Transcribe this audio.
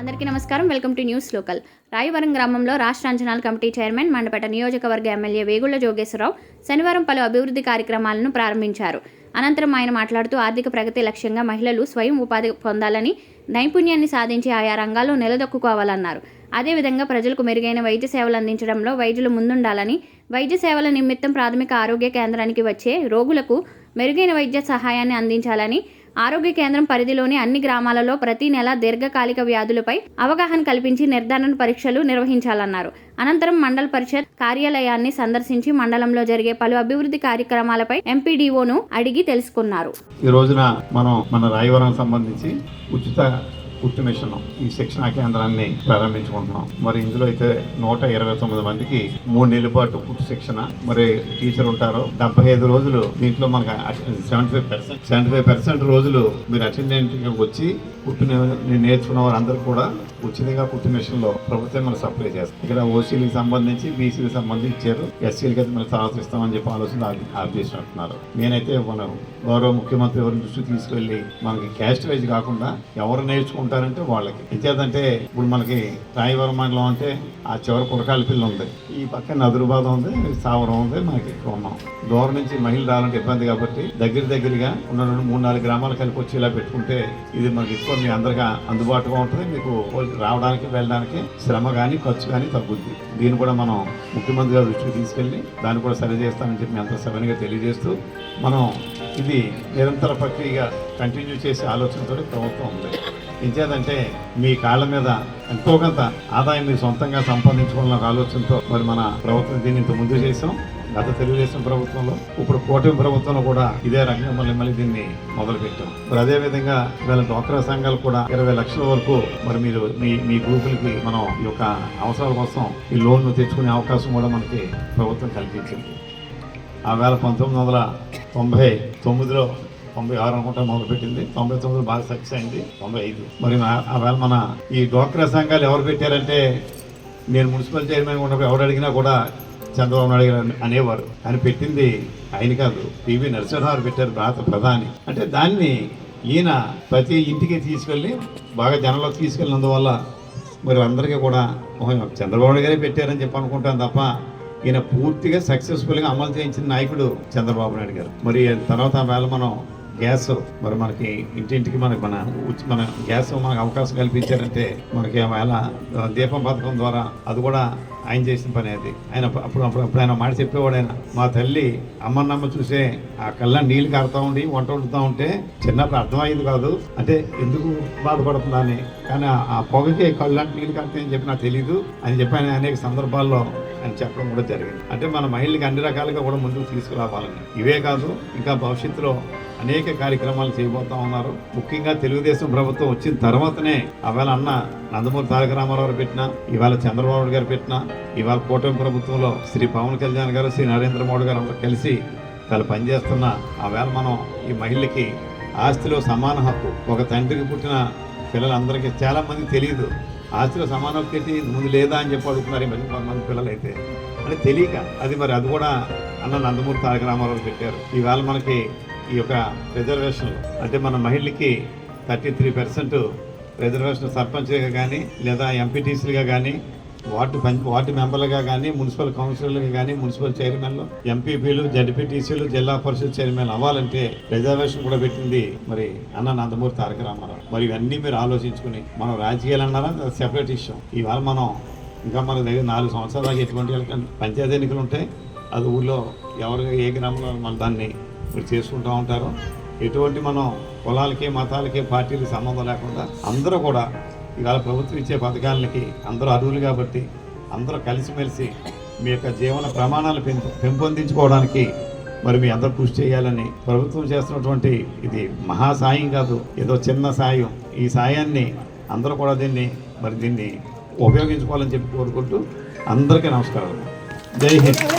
అందరికీ నమస్కారం. Welcome to news local. Rayavaram గ్రామంలో రాష్ట్ర అంచనాల కమిటీ చైర్మన్ మండపేట నియోజకవర్గ ఎమ్మెల్యే వేగుళ్ళ జోగేశ్వరరావు శనివారం పలు అభివృద్ధి కార్యక్రమాలను ప్రారంభించారు. అనంతరం ఆయన మాట్లాడుతూ ఆర్థిక ప్రగతి లక్ష్యంగా మహిళలు స్వయం ఉపాధి పొందాలని నైపుణ్యాన్ని సాధించి ఆయా రంగాల్లో నిలదొక్కుకోవాలన్నారు. అదేవిధంగా ప్రజలకు మెరుగైన వైద్య సేవలు అందించడంలో వైద్యులు ముందుండాలని వైద్య సేవల నిమిత్తం ప్రాథమిక ఆరోగ్య కేంద్రానికి వచ్చే రోగులకు మెరుగైన వైద్య సహాయాన్ని అందించాలని ఆరోగ్య కేంద్రం పరిధిలోని అన్ని గ్రామాలలో ప్రతి నెల దీర్ఘకాలిక వ్యాధులపై అవగాహన కల్పించి నిర్ధారణ పరీక్షలు నిర్వహించాలన్నారు. అనంతరం మండల పరిషత్ కార్యాలయాన్ని సందర్శించి మండలంలో జరిగే పలు అభివృద్ధి కార్యక్రమాలపై ఎంపీడీఓను అడిగి తెలుసుకున్నారు. ఈ రోజున మనం మన రాయవరం సంబంధించి ఉచిత కుట్టు మిషన్. ఈ శిక్షణా కేంద్రాన్ని ప్రారంభించుకుంటున్నాం. మరి ఇందులో అయితే నూట ఇరవై తొమ్మిది మందికి మూడు నెలల పాటు కుట్టు శిక్షణ. మరి టీచర్ ఉంటారు. డెబ్బై ఐదు రోజులు దీంట్లో మనకు seventy five percent seventy five percent రోజులు మీరు అటెండెంట్ వచ్చి కుట్టు నేర్చుకున్న వారందరూ కూడా ఉచితంగా కుట్టు మిషన్లో ప్రభుత్వం మనకు సప్లై చేస్తుంది? ఇక్కడ ఓసీలకు సంబంధించి బీసీలకు సంబంధించి ఇచ్చారు. ఎస్సీలకి అయితే మనం తర్వాత చెప్పి ఆలోచన ఆగి- ఆపేసినట్టున్నారు. నేనైతే మన గౌరవ ముఖ్యమంత్రి ఎవరి దృష్టికి తీసుకెళ్ళి మనకి క్యాస్ట్ వైజ్ కాకుండా ఎవరు నేర్చుకుంటారంటే వాళ్ళకి. ఇచ్చేదంటే ఇప్పుడు మనకి రాయవరం మండలం అంటే ఆ చివరి పురకాల పిల్ల ఉంది. ఈ పక్కన నదురుబాద ఉంది సావరం ఉంది మనకి ఎక్కువ ఉన్నాం. దూరం నుంచి మహిళలు రావాలంటే ఇబ్బంది కాబట్టి దగ్గర దగ్గరగా ఉన్న రెండు మూడు నాలుగు గ్రామాలు కలిపి వచ్చి ఇలా పెట్టుకుంటే ఇది మనకి ఎక్కువ మీ అందరికీ అందుబాటుగా ఉంటుంది. మీకు రావడానికి వెళ్ళడానికి శ్రమ కానీ ఖర్చు కానీ తగ్గుద్ది. దీన్ని కూడా మనం ముఖ్యమంత్రి గారి దృష్టికి తీసుకెళ్ళి దాన్ని కూడా సరి చేస్తామని చెప్పి అంత సభనిగా తెలియజేస్తూ మనం ఇది నిరంతర ప్రక్రియగా కంటిన్యూ చేసే ఆలోచనతో ప్రభుత్వం ఉంది. ఇంచేదంటే మీ కాళ్ళ మీద ఎంతో కొంత ఆదాయం మీరు సొంతంగా సంపాదించుకోవాలన్న ఆలోచనతో మరి మన ప్రభుత్వం దీన్ని ఇంత ముందు చేసాం. గత తెలుగుదేశం ప్రభుత్వంలో ఇప్పుడు కూటమి ప్రభుత్వంలో కూడా ఇదే రంగం మళ్ళీ మళ్ళీ దీన్ని మొదలు పెట్టాం మరి అదే విధంగా ఇవాళ డ్వాక్రా సంఘాలు కూడా ఇరవై లక్షల వరకు మరి మీరు మీ మీ గ్రూపులకి మనం ఈ యొక్క అవసరాల కోసం ఈ లోన్లు తెచ్చుకునే అవకాశం కూడా మనకి ప్రభుత్వం కల్పించింది. ఆ వేల పంతొమ్మిది వందల తొంభై తొమ్మిదిలో తొంభై ఆరు అనుకుంటా మొదలుపెట్టింది. తొంభై తొమ్మిది బాగా సక్సెస్ అయింది తొంభై ఐదు. మరి ఆ- వేళ మన ఈ డ్వాక్రా సంఘాలు ఎవరు పెట్టారంటే నేను మున్సిపల్ చైర్మన్ ఉన్నప్పుడు ఎవరు అడిగినా కూడా చంద్రబాబు నాయుడు గారు అనేవారు. అని పెట్టింది ఆయన కాదు. పివి నరసింహారావు పెట్టారు భారత ప్రధాని. అంటే దాన్ని ఈయన ప్రతి ఇంటికి తీసుకెళ్ళి బాగా జనంలో తీసుకెళ్ళినందువల్ల మరి అందరికీ కూడా చంద్రబాబు నాయుడు గారే పెట్టారని చెప్పి అనుకుంటాను తప్ప ఈయన పూర్తిగా సక్సెస్ఫుల్గా అమలు చేయించిన నాయకుడు చంద్రబాబు నాయుడు గారు. మరి తర్వాత ఆ వేళ మనం గ్యాస్ మరి మనకి ఇంటింటికి మనకి మన మన గ్యాస్ మనకు అవకాశం కల్పించారంటే మనకి ఆ వేళ దీపం పథకం ద్వారా అది కూడా ఆయన చేసిన పని అది. ఆయన అప్పుడు అప్పుడు అప్పుడు ఆయన మాట చెప్పేవాడు ఆయన మా తల్లి అమ్మన్నమ్మ చూసే ఆ కళ్ళ నీళ్ళు కారుతా ఉండి వంట వండుతూ ఉంటే చిన్నప్పుడు అర్థమయ్యేది కాదు. అంటే ఎందుకు బాధపడుతుందా అని కానీ ఆ- పొగకి కళ్ళంటి నీళ్ళు కారుతాయని చెప్పి నాకు తెలియదు అని చెప్పి ఆయన అనేక సందర్భాల్లో అని చెప్పడం కూడా జరిగింది. అంటే మన మహిళలకి అన్ని రకాలుగా కూడా ముందుకు తీసుకురావాలని. ఇవే కాదు ఇంకా భవిష్యత్తులో అనేక కార్యక్రమాలు చేయబోతా ఉన్నారు. ముఖ్యంగా తెలుగుదేశం ప్రభుత్వం వచ్చిన తర్వాతనే ఆవేళ అన్న నందమూరి తారక రామారావు పెట్టిన ఇవాళ చంద్రబాబు గారు పెట్టిన ఇవాళ కూటమి ప్రభుత్వంలో శ్రీ పవన్ కళ్యాణ్ గారు శ్రీ నరేంద్ర మోడీ గారు అందరూ కలిసి వాళ్ళు పనిచేస్తున్న ఆవేళ మనం ఈ మహిళకి ఆస్తిలో సమాన హక్కు ఒక తండ్రికి పుట్టిన పిల్లలందరికీ చాలామంది తెలియదు ఆస్తిలో సమాన హక్కు ఏంటి? ముందు లేదా అని చెప్పి అడుగుతున్నారు ఈ మధ్య పిల్లలు అయితే అంటే తెలియక అది మరి అది కూడా అన్న నందమూరి తారక రామారావు పెట్టారు. ఈవేళ మనకి ఈ యొక్క రిజర్వేషన్ అంటే మన మహిళకి థర్టీ త్రీ పర్సెంట్ రిజర్వేషన్ సర్పంచ్గా కానీ లేదా ఎంపీటీసీలుగా కానీ వార్డు వార్డు మెంబర్లుగా కానీ మున్సిపల్ కౌన్సిలర్లుగా కానీ మున్సిపల్ చైర్మన్లు ఎంపీపీలు జడ్పీటీసీలు జిల్లా పరిషత్ చైర్మన్ అవ్వాలంటే రిజర్వేషన్ కూడా పెట్టింది మరి అన్న నందమూరి తారక రామారావు. మరి ఇవన్నీ మీరు ఆలోచించుకుని మనం రాజకీయాలు అన్నారా సెపరేట్ ఇష్యూ ఇవాళ మనం ఇంకా మన దగ్గర నాలుగు సంవత్సరాల దాకా ఎటువంటి పంచాయతీ ఎన్నికలు ఉంటాయి? అది ఊళ్ళో ఎవరు ఏ గ్రామంలో మన దాన్ని మీరు చేసుకుంటూ ఉంటారు. ఎటువంటి మనం కులాలకి మతాలకి పార్టీలకి సంబంధం లేకుండా అందరూ కూడా ఇవాళ ప్రభుత్వం ఇచ్చే పథకాలకి అందరూ అర్హులు కాబట్టి అందరూ కలిసిమెలిసి మీ యొక్క జీవన ప్రమాణాలు పెంపొందించుకోవడానికి మరి మీ అందరూ కృషి చేయాలని ప్రభుత్వం చేస్తున్నటువంటి ఇది మహా సాయం కాదు. ఏదో చిన్న సాయం. ఈ సాయాన్ని అందరూ కూడా దీన్ని మరి దీన్ని ఉపయోగించుకోవాలని చెప్పి కోరుకుంటూ అందరికీ నమస్కారం జై హింద్.